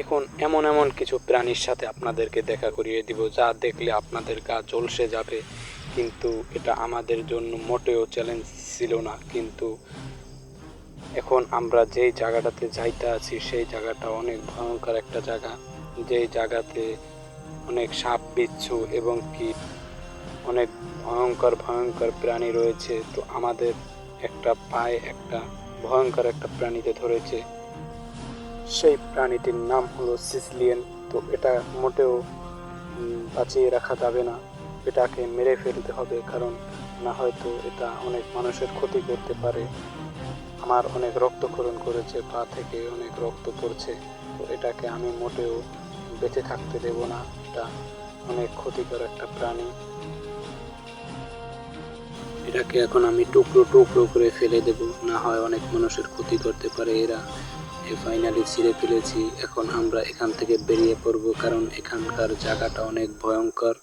এখন এমন এমন কিছু প্রাণীর সাথে আপনাদেরকে দেখা করিয়ে দিব, যা দেখলে আপনাদের গা জলসে যাবে। কিন্তু এটা আমাদের জন্য মোটেও চ্যালেঞ্জ ছিল না। কিন্তু এখন আমরা যেই জায়গাটাতে যাইতে আছি, সেই জায়গাটা অনেক ভয়ঙ্কর একটা জায়গা। যেই জায়গাতে অনেক সাপ, বিচ্ছু এবং কি অনেক ভয়ঙ্কর ভয়ঙ্কর প্রাণী রয়েছে। তো আমাদের একটা পায়ে একটা ভয়ঙ্কর একটা প্রাণীতে ধরেছে। সেই প্রাণীটির নাম হলো সিসলিয়েন। তো এটা মোটেও বাঁচিয়ে রাখা যাবে না। এটাকে মেরে ফেলতে হবে, কারণ না হয়তো এটা অনেক মানুষের ক্ষতি করতে পারে। আমার অনেক রক্তক্ষরণ করেছে, পা থেকে অনেক রক্ত পড়ছে। তো এটাকে আমি মোটেও বেঁচে থাকতে দেব না। এটা অনেক ক্ষতিকর একটা প্রাণী। এটাকে এখন আমি টুকরো টুকরো করে ফেলে দেব। না হয় অনেক মানুষের ক্ষতি করতে পারে এরা। ফাইনালি ছিঁড়ে ফেলেছি। এখন আমরা এখান থেকে বেরিয়ে পড়ব কারণ এখানকার জায়গাটা অনেক ভয়ঙ্কর।